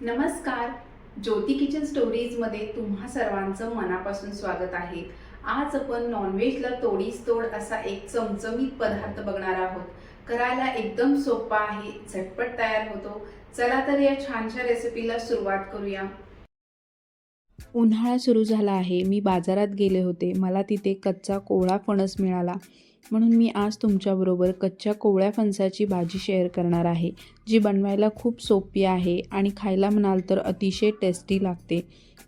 नमस्कार. ज्योती किचन स्टोरीजमध्ये तुम्हा सर्वांचं मनापासून स्वागत आहे. आज आपण नॉनव्हेजला तोडीस तोड असा एक चमचमीत पदार्थ बघणार आहोत. करायला एकदम सोपा आहे झटपट तयार होतो. चला तर या छानशा रेसिपीला सुरुवात करूया. उन्हाळा सुरू झाला आहे. मी बाजारात गेले होते. मला तिथे कच्चा कोवळा फणस मिळाला. म्हणून मी आज तुमच्याबरोबर कच्च्या कोवळ्या फणसाची भाजी शेअर करणार आहे जी बनवायला खूप सोपी आहे आणि खायला म्हणाल तर अतिशय टेस्टी लागते.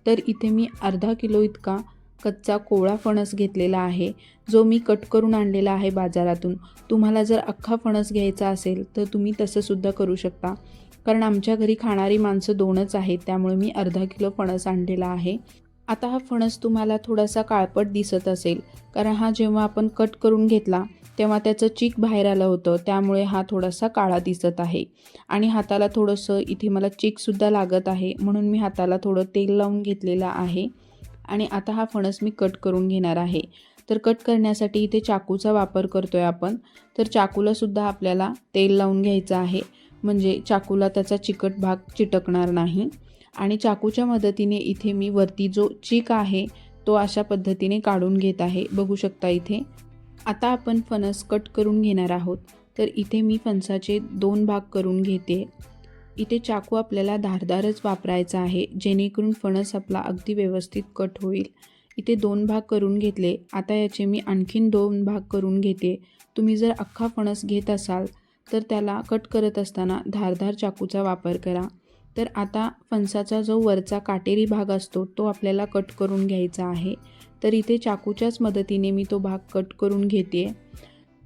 तर इथे मी अर्धा किलो इतका कच्चा कोवळा फणस घेतलेला आहे जो मी कट करून आणलेला आहे बाजारातून. तुम्हाला जर अख्खा फणस घ्यायचा असेल तर तुम्ही तसंसुद्धा करू शकता. कारण आमच्या घरी खाणारी माणसं दोनच आहेत त्यामुळे मी अर्धा किलो फणस आणलेला आहे. आता हा फणस तुम्हाला थोडासा काळपट दिसत असेल. कारण हा जेव्हा आपण कट करून घेतला तेव्हा त्याचं चीक बाहेर आलं होतं. त्यामुळे हा थोडासा काळा दिसत आहे. आणि हाताला थोडंसं इथे मला चीकसुद्धा लागत आहे. म्हणून मी हाताला थोडं तेल लावून घेतलेलं आहे. आणि आता हा फणस मी कट करून घेणार आहे. तर कट करण्यासाठी इथे चाकूचा वापर करतो आहे आपण. तर चाकूलासुद्धा आपल्याला तेल लावून घ्यायचं आहे. म्हणजे चाकूला त्याचा चिकट भाग चिटकणार नाही. आणि चाकूच्या मदतीने इथे मी वरती जो चीक आहे तो अशा पद्धतीने काढून घेत आहे. बघू शकता इथे. आता आपण फणस कट करून घेणार आहोत. तर इथे मी फणसाचे दोन भाग करून घेते. इथे चाकू आपल्याला धारदारच वापरायचा आहे. जेणेकरून फणस आपला अगदी व्यवस्थित कट होईल. इथे दोन भाग करून घेतले. आता याचे मी आणखीन दोन भाग करून घेते. तुम्ही जर अख्खा फणस घेत असाल तर त्याला कट करत असताना धारधार चाकूचा वापर करा. तर आता फणसाचा जो वरचा काटेरी भाग असतो तो आपल्याला कट करून घ्यायचा आहे. तर इथे चाकूच्याच मदतीने मी तो भाग कट करून घेते.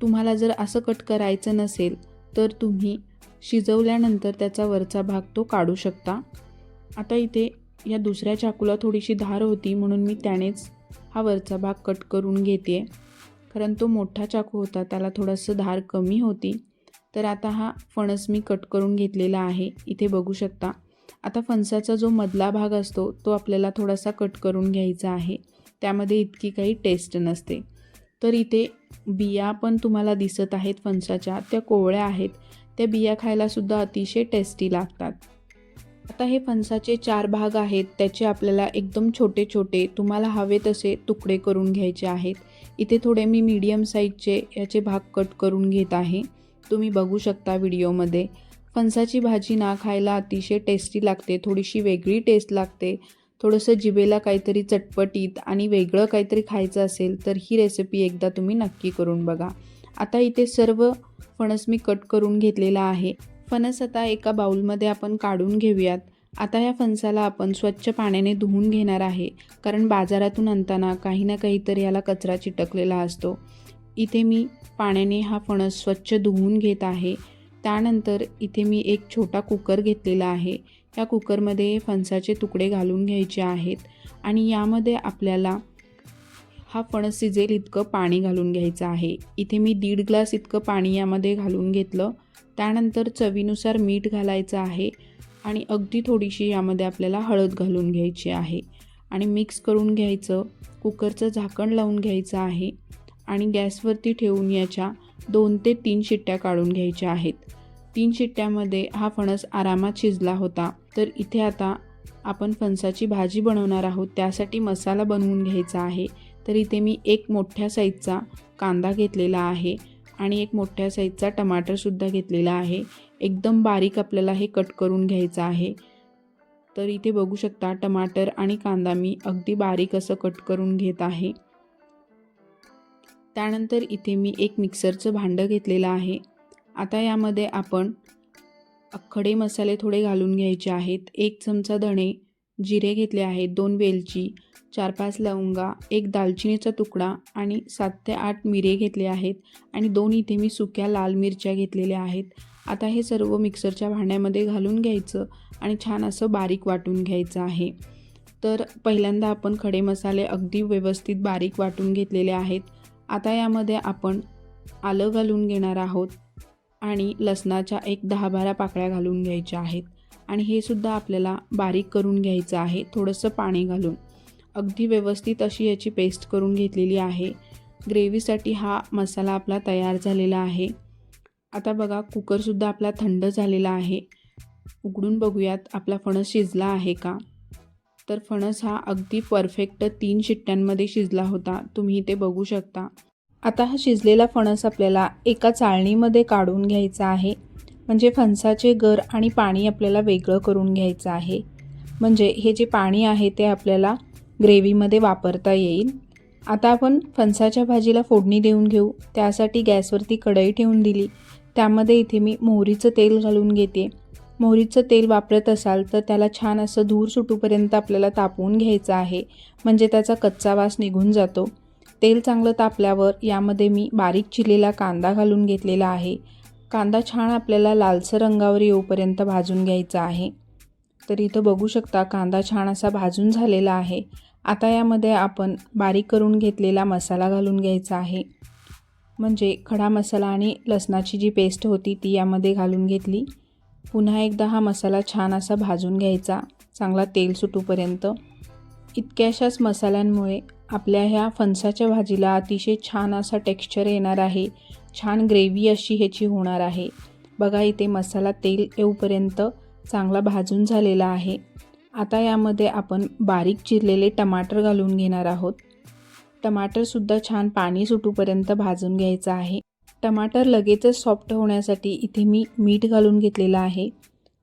तुम्हाला जर असं कट करायचं नसेल तर तुम्ही शिजवल्यानंतर त्याचा वरचा भाग तो काढू शकता. आता इथे या दुसऱ्या चाकूला थोडीशी धार होती म्हणून मी त्यानेच हा वरचा भाग कट करून घेते. कारण तो मोठा चाकू होता त्याला थोडंसं धार कमी होती. तर आता हा फणस मी कट करून घेतलेला आहे. इथे बघू शकता. आता फणसाचा जो मधला भाग असतो तो आपल्याला थोडासा कट करून घ्यायचा आहे. त्यामध्ये इतकी काही टेस्ट नसते. तर इथे बिया पण तुम्हाला दिसत आहेत फणसाच्या. त्या कोवळ्या आहेत. त्या बिया खायलासुद्धा अतिशय टेस्टी लागतात. आता हे फणसाचे चार भाग आहेत. त्याचे आपल्याला एकदम छोटे छोटे तुम्हाला हवे तसे तुकडे करून घ्यायचे आहेत. इथे थोडे मी मीडियम साईजचे याचे भाग कट करून घेत आहे. तुम्ही बघू शकता व्हिडिओमध्ये फणसाची भाजी ना खायला अतिशय टेस्टी लागते. थोडीशी वेगळी टेस्ट लागते. थोडंसं जिभेला काहीतरी चटपटीत आणि वेगळं काहीतरी खायचं असेल तर ही रेसिपी एकदा तुम्ही नक्की करून बघा. आता इथे सर्व फणस मी कट करून घेतलेला आहे. फणस आता एका बाउलमध्ये आपण काढून घेऊयात. आता या फणसाला आपण स्वच्छ पाण्याने धुवून घेणार आहे. कारण बाजारातून आणताना काही ना काहीतरी याला कचरा चिटकलेला असतो. इथे मी पाण्याने हा फणस स्वच्छ धुवून घेत आहे. त्यानंतर इथे मी एक छोटा कुकर घेतलेला आहे. या कुकरमध्ये फणसाचे तुकडे घालून घ्यायचे आहेत आणि यामध्ये आपल्याला हा फणस शिजेल इतकं पाणी घालून घ्यायचं आहे. इथे मी दीड ग्लास इतकं पाणी यामध्ये घालून घेतलं. त्यानंतर चवीनुसार मीठ घालायचं आहे आणि अगदी थोडीशी यामध्ये आपल्याला हळद घालून घ्यायची आहे. आणि मिक्स करून घ्यायचं. कुकरचं झाकण लावून घ्यायचं आहे आणि गॅसवरती ठेवून याच्या दोन ते तीन शिट्ट्या काढून घ्यायच्या आहेत. तीन शिट्ट्यामध्ये हा फणस आरामात शिजला होता. तर इथे आता आपण फणसाची भाजी बनवणार आहोत. त्यासाठी मसाला बनवून घ्यायचा आहे. तर इथे मी एक मोठ्या साईजचा कांदा घेतलेला आहे आणि एक मोठ्या साईजचा टमाटरसुद्धा घेतलेला आहे. एकदम बारीक आपल्याला हे कट करून घ्यायचं आहे. तर इथे बघू शकता टमाटर आणि कांदा मी अगदी बारीक असं कट करून घेत आहे. त्यानंतर इथे मी एक मिक्सरचं भांडं घेतलेलं आहे. आता यामध्ये आपण खडे मसाले थोडे घालून घ्यायचे आहेत. एक चमचा धणे जिरे घेतले आहेत दोन वेलची चार पाच लवंगा एक दालचिनीचा तुकडा आणि सात ते आठ मिरे घेतले आहेत आणि दोन इथे मी सुक्या लाल मिरच्या घेतलेल्या आहेत. आता हे सर्व मिक्सरच्या भांड्यामध्ये घालून घ्यायचं आणि छान असं बारीक वाटून घ्यायचं आहे. तर पहिल्यांदा आपण खडे मसाले अगदी व्यवस्थित बारीक वाटून घेतलेले आहेत. आता यामध्ये आपण आलं घालून घेणार आहोत आणि लसणाच्या एक दहा बारा पाकळ्या घालून घ्यायच्या आहेत. आणि हे सुद्धा आपल्याला बारीक करून घ्यायचं आहे थोडंसं पाणी घालून. अगदी व्यवस्थित अशी याची पेस्ट करून घेतलेली आहे. ग्रेव्हीसाठी हा मसाला आपला तयार झालेला आहे. आता बघा कुकरसुद्धा आपला थंड झालेला आहे. उघडून बघूयात आपला फणस शिजला आहे का? तर फणस हा अगदी परफेक्ट तीन शिट्ट्यांमध्ये शिजला होता. तुम्ही ते बघू शकता. आता हा शिजलेला फणस आपल्याला एका चाळणीमध्ये काढून घ्यायचा आहे. म्हणजे फणसाचे गर आणि पाणी आपल्याला वेगळं करून घ्यायचं आहे. म्हणजे हे जे पाणी आहे ते आपल्याला ग्रेव्हीमध्ये वापरता येईल. आता आपण फणसाच्या भाजीला फोडणी देऊन घेऊ. त्यासाठी गॅसवरती कढई ठेवून दिली. त्यामध्ये इथे मी मोहरीचं तेल घालून घेते. मोहरीचं तेल वापरत असाल तर त्याला छान असं धूर सुटूपर्यंत आपल्याला तापवून घ्यायचं आहे. म्हणजे त्याचा कच्चा वास निघून जातो. तेल चांगलं तापल्यावर यामध्ये मी बारीक चिरलेला कांदा घालून घेतलेला आहे. कांदा छान आपल्याला लालसर रंगावर येऊपर्यंत भाजून घ्यायचा आहे. तर इथं बघू शकता कांदा छान असा भाजून झालेला आहे. आता यामध्ये आपण बारीक करून घेतलेला मसाला घालून घ्यायचा आहे. म्हणजे खडा मसाला आणि लसणाची जी पेस्ट होती ती यामध्ये घालून घेतली. पुन्हा एकदा हा मसाला छान असा भाजून घ्यायचा. चांगला तेल सुटूपर्यंत. इतक्याशाच मसाल्यांमुळे आपल्या ह्या फणसाच्या भाजीला अतिशय छान असा टेक्स्चर येणार आहे. छान ग्रेव्ही अशी ह्याची होणार आहे. बघा इथे मसाला तेल येऊपर्यंत चांगला भाजून झालेला आहे. आता यामध्ये आपण बारीक चिरलेले टमाटर घालून घेणार आहोत. टमाटरसुद्धा छान पाणी सुटूपर्यंत भाजून घ्यायचं आहे. टमाटर लगेचच सॉफ्ट होण्यासाठी इथे मी मीठ घालून घेतलेलं आहे.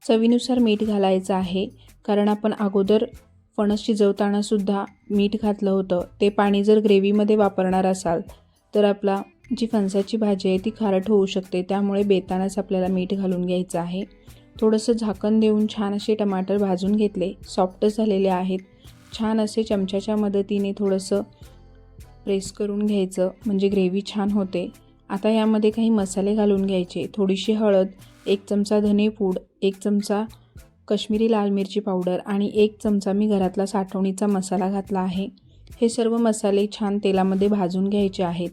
चवीनुसार मीठ घालायचं आहे. कारण आपण अगोदर फणस शिजवतानासुद्धा मीठ घातलं होतं. ते पाणी जर ग्रेव्हीमध्ये वापरणार असाल तर आपला जी फणसाची भाजी आहे ती खारट होऊ शकते. त्यामुळे बेतानाच आपल्याला मीठ घालून घ्यायचं आहे. थोडंसं झाकण देऊन छान असे टमाटर भाजून घेतले. सॉफ्ट झालेले आहेत. छान असे चमच्याच्या मदतीने थोडंसं प्रेस करून घ्यायचं. म्हणजे ग्रेव्ही छान होते. आता यामध्ये काही मसाले घालून घ्यायचे. थोडीशी हळद एक चमचा धनेपूड एक चमचा कश्मीरी लाल मिरची पावडर आणि एक चमचा मी घरातला साठवणीचा मसाला घातला आहे. हे सर्व मसाले छान तेलामध्ये भाजून घ्यायचे आहेत.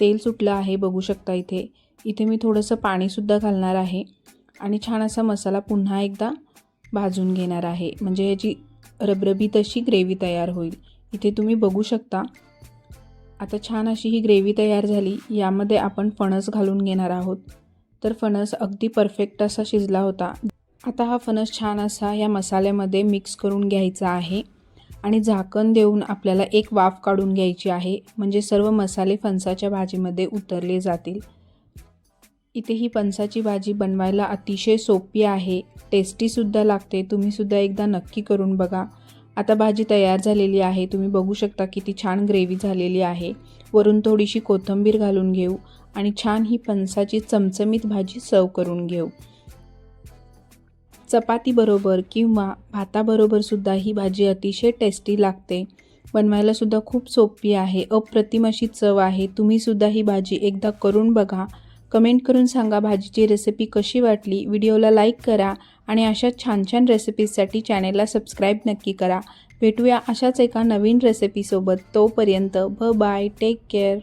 तेल सुटलं आहे बघू शकता इथे. इथे मी थोडंसं पाणीसुद्धा घालणार आहे आणि छान असा मसाला पुन्हा एकदा भाजून घेणार आहे. म्हणजे याची रबरबीत अशी ग्रेव्ही तयार होईल. इथे तुम्ही बघू शकता आता छान अशी ही ग्रेव्ही तयार झाली. यामध्ये आपण फणस घालून घेणार आहोत. तर फणस अगदी परफेक्ट असा शिजला होता. आता हा फणस छान असा या मसाल्यामध्ये मिक्स करून घ्यायचा आहे. आणि झाकण देऊन आपल्याला एक वाफ काढून घ्यायची आहे. म्हणजे सर्व मसाले फणसाच्या भाजीमध्ये उतरले जातील. इथे ही फणसाची भाजी बनवायला अतिशय सोपी आहे. टेस्टीसुद्धा लागते. तुम्हीसुद्धा एकदा नक्की करून बघा. आता भाजी तयार झालेली आहे. तुम्ही बघू शकता किती छान ग्रेव्ही झालेली आहे. वरून थोडीशी कोथिंबीर घालून घेऊ आणि छान ही फणसाची चमचमीत भाजी सर्व करून घेऊ. चपातीबरोबर किंवा भाताबरोबर सुद्धा ही भाजी अतिशय टेस्टी लागते. बनवायला सुद्धा खूप सोपी आहे. अप्रतिम अशी चव आहे. तुम्हीसुद्धा ही भाजी एकदा करून बघा. कमेंट करून सांगा भाजीची रेसिपी कशी वाटली? व्हिडिओला लाईक करा. आणि अशा छान छान रेसिपीजसाठी चॅनेलला सबस्क्राईब नक्की करा. भेटूया अशाच एका नवीन रेसिपीसोबत तोपर्यंत ब बाय टेक केअर